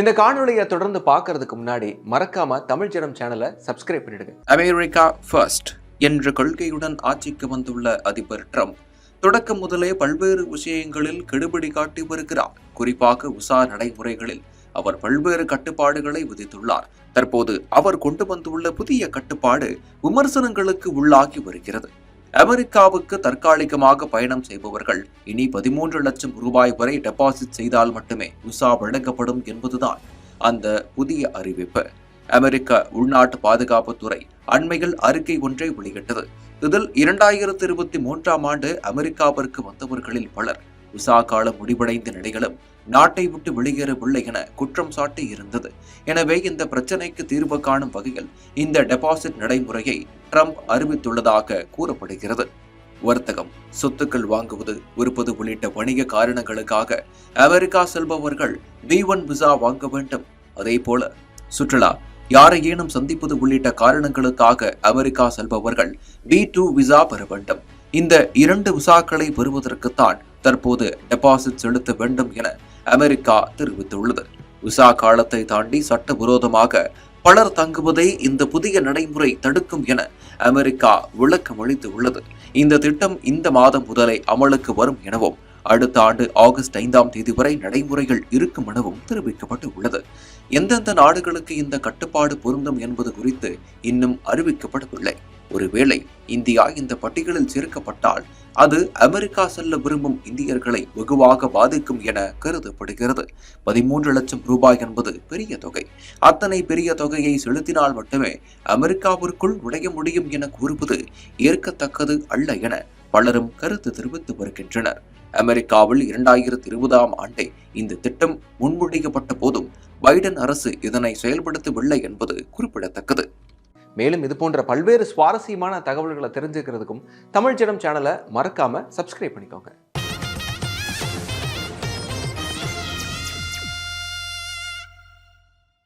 இந்த காணொளியை தொடர்ந்து பார்க்கறதுக்கு முன்னாடி மறக்காம தமிழ் ஜனம் சேனலை சப்ஸ்கிரைப் பண்ணிடுங்க. அமெரிக்கா ஃபர்ஸ்ட் என்ற கொள்கையுடன் ஆட்சிக்கு வந்துள்ள அதிபர் ட்ரம்ப் தொடக்கம் முதலே பல்வேறு விஷயங்களில் கெடுபிடி காட்டி வருகிறார். குறிப்பாக உசா நடைமுறைகளில் அவர் பல்வேறு கட்டுப்பாடுகளை விதித்துள்ளார். தற்போது அவர் கொண்டு வந்துள்ள புதிய கட்டுப்பாடு விமர்சனங்களுக்கு உள்ளாகி வருகிறது. அமெரிக்காவுக்கு தற்காலிகமாக பயணம் செய்பவர்கள் இனி பதிமூன்று லட்சம் ரூபாய் வரை டெபாசிட் செய்தால் மட்டுமே விசா வழங்கப்படும் என்பதுதான் அந்த புதிய அறிவிப்பு. அமெரிக்க உள்நாட்டு பாதுகாப்புத்துறை அண்மையில் அறிக்கை ஒன்றை வெளியிட்டது. இதில் இரண்டாயிரத்தி இருபத்தி மூன்றாம் ஆண்டு அமெரிக்காவிற்கு வந்தவர்களில் பலர் விசா காலம் முடிவடைந்த நிலையிலும் நாட்டை விட்டு வெளியேறவில்லை என குற்றம் சாட்டி இருந்தது. எனவே இந்த பிரச்சனைக்கு தீர்வு காணும் வகையில் இந்த டெபாசிட் நடைமுறையை ட்ரம்ப் அறிவித்துள்ளதாக கூறப்படுகிறது. வர்த்தகம் சொத்துக்கள் வாங்குவது விற்பது உள்ளிட்ட வணிக காரணங்களுக்காக அமெரிக்கா செல்பவர்கள் பி ஒன் விசா வாங்க வேண்டும். அதே போல சுற்றுலா யாரையேனும் சந்திப்பது உள்ளிட்ட காரணங்களுக்காக அமெரிக்கா செல்பவர்கள் பி டூ விசா பெற வேண்டும். இந்த இரண்டு விசாக்களை பெறுவதற்குத்தான் தற்போது டெபாசிட் செலுத்த வேண்டும் என அமெரிக்கா தெரிவித்துள்ளது. விசா காலத்தை தாண்டி சட்டவிரோதமாக பலர் தங்குவதை இந்த புதிய நடைமுறை தடுக்கும் என அமெரிக்கா விளக்கம் அளித்துள்ளது இந்த திட்டம் இந்த மாதம் முதலே அமலுக்கு வரும் எனவும் அடுத்த ஆண்டு ஆகஸ்ட் ஐந்தாம் தேதி வரை நடைமுறைகள் இருக்கும் எனவும் தெரிவிக்கப்பட்டு உள்ளது எந்தெந்த நாடுகளுக்கு இந்த கட்டுப்பாடு பொருந்தும் என்பது குறித்து இன்னும் அறிவிக்கப்படவில்லை. ஒருவேளை இந்தியா இந்த பட்டியலில் சேர்க்கப்பட்டால் அது அமெரிக்கா செல்ல விரும்பும் இந்தியர்களை வெகுவாக பாதிக்கும் என கருதப்படுகிறது. பதிமூன்று லட்சம் ரூபாய் என்பது பெரிய தொகை. அத்தனை பெரிய தொகையை செலுத்தினால் மட்டுமே அமெரிக்காவிற்குள் நுழைய முடியும் என கூறுவது ஏற்கத்தக்கது அல்ல என பலரும் கருத்து தெரிவித்து வருகின்றனர். அமெரிக்காவில் இரண்டாயிரத்தி இருபதாம் ஆண்டே இந்த திட்டம் முன்மொழியப்பட்ட போதும் பைடன் அரசு இதனை செயல்படுத்தவில்லை என்பது குறிப்பிடத்தக்கது. மேலும் இது போன்ற பல்வேறு சுவாரஸ்யமான தகவல்களை தெரிஞ்சுக்கிறதுக்கும் தமிழ் ஜனம் சேனலை மறக்காம சப்ஸ்கிரைப் பண்ணிக்கோங்க.